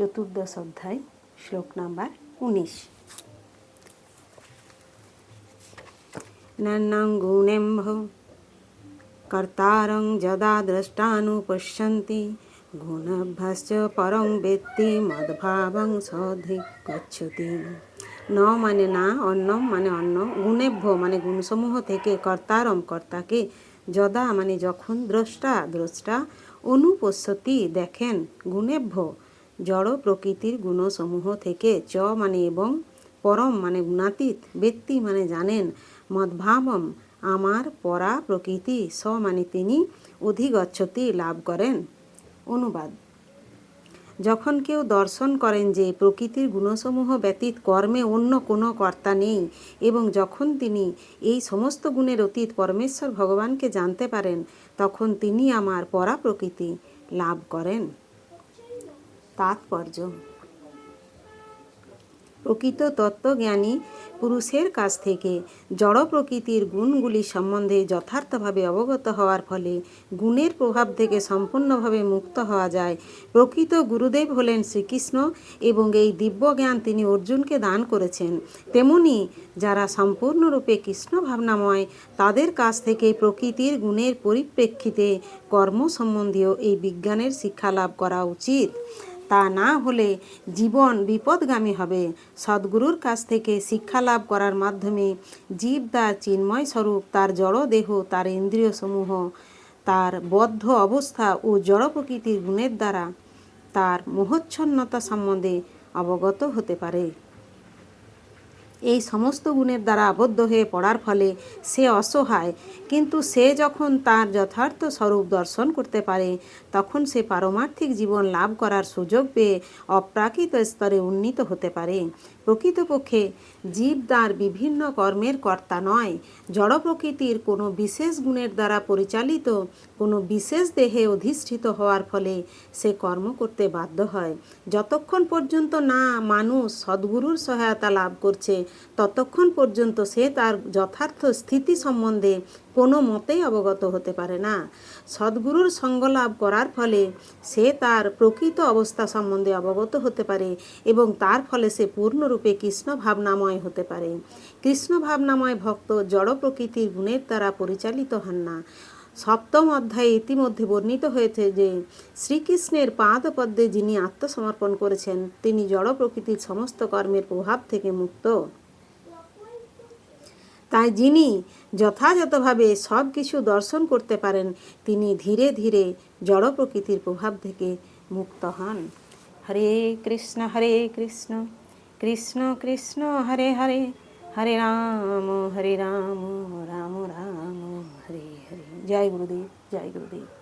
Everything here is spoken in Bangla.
চতুর্দশ অধ্যায়, শ্লোক নাম্বার উনিশ। নন্নং গুণেম্ভ কর্তারং যদা দ্রষ্টানুপশ্যন্তি, গুণভ্যশ্চ পরং বেত্তি মদ্ভাবং সধিক গচ্ছতি। ন মানে না অন্ন মানে অন্ন, গুণেভ্য মানে গুণসমূহ থেকে কর্তারম কর্তাকে যদা মানে যখন দ্রষ্টা দ্রষ্টা অনুপস্থতি দেখেন, গুণেভ্য জড় প্রকৃতির গুণসমূহ থেকে চ মানে এবং পরম মানে গুণাতীত, ব্যক্তি মানে জানেন, মদ্ভাবম আমার পরা প্রকৃতি, স মানে তিনি অধিগচ্ছতি লাভ করেন। অনুবাদ। যখন কেউ দর্শন করেন যে প্রকৃতির গুণসমূহ ব্যতীত কর্মে অন্য কোনো কর্তা নেই এবং যখন তিনি এই সমস্ত গুণের অতীত পরমেশ্বর ভগবানকে জানতে পারেন, তখন তিনি আমার পরা প্রকৃতি লাভ করেন। তাৎপর্য। প্রকৃত তত্ত্বজ্ঞানী পুরুষের কাছ থেকে জড় প্রকৃতির গুণগুলি সম্বন্ধে যথার্থভাবে অবগত হওয়ার ফলে গুণের প্রভাব থেকে সম্পূর্ণভাবে মুক্ত হওয়া যায়। প্রকৃত গুরুদেব হলেন শ্রীকৃষ্ণ এবং এই দিব্য জ্ঞান তিনি অর্জুনকে দান করেছেন। তেমনি যারা সম্পূর্ণরূপে কৃষ্ণ ভাবনাময় তাদের কাছ থেকে প্রকৃতির গুণের পরিপ্রেক্ষিতে কর্ম সম্বন্ধীয় এই বিজ্ঞানের শিক্ষা লাভ করা উচিত। তা না হলে জীবন বিপদগামী হবে। সদ্গুরুর কাছ থেকে শিক্ষা লাভ করার মাধ্যমে জীব তার চিন্ময় স্বরূপ, তার জড় দেহ, তার ইন্দ্রিয়সমূহ তার বদ্ধ অবস্থা ও জড় প্রকৃতির গুণের দ্বারা তার মোহচ্ছন্নতা সম্বন্ধে অবগত হতে পারে। এই সমস্ত গুণের দ্বারা আবদ্ধ হয়ে পড়ার ফলে সে অসহায়। কিন্তু সে যখন তার যথার্থ স্বরূপ দর্শন করতে পারে, তখন সে পারমার্থিক জীবন লাভ করার সুযোগ পেয়ে অপ্রাকৃত স্তরে উন্নীত হতে পারে। প্রকৃতপক্ষে জীব তার বিভিন্ন কর্মের কর্তা নয়। জড় প্রকৃতির কোনো বিশেষ গুণের দ্বারা পরিচালিত কোনো বিশেষ দেহে অধিষ্ঠিত হওয়ার ফলে সে কর্ম করতে বাধ্য হয়। যতক্ষণ পর্যন্ত না মানুষ সদ্গুরুর সহায়তা লাভ করছে, ততক্ষণ পর্যন্ত সে তার যথার্থ স্থিতি সম্বন্ধে কোনো মতেই অবগত হতে পারে না। সদ্গুরুর সঙ্গ লাভ করার ফলে সে তার প্রকৃত অবস্থা সম্বন্ধে অবগত হতে পারে এবং তার ফলে সে পূর্ণরূপে কৃষ্ণ ভাবনাময় হতে পারে। কৃষ্ণ ভাবনাময় ভক্ত জড় প্রকৃতির গুণের দ্বারা পরিচালিত হন না। সপ্তম অধ্যায়ে ইতিমধ্যে বর্ণিত হয়েছে যে, শ্রীকৃষ্ণের পাদপদ্মে যিনি আত্মসমর্পণ করেছেন, তিনি জড় প্রকৃতির সমস্ত কর্মের প্রভাব থেকে মুক্ত। তাই যিনি যথাযথভাবে সব কিছু দর্শন করতে পারেন, তিনি ধীরে ধীরে জড় প্রকৃতির প্রভাব থেকে মুক্ত হন। হরে কৃষ্ণ হরে কৃষ্ণ কৃষ্ণ কৃষ্ণ, হরে হরে হরে রাম হরে রাম রাম রাম, হরে হরে। জয় গুরুদেব জয় গুরুদেব।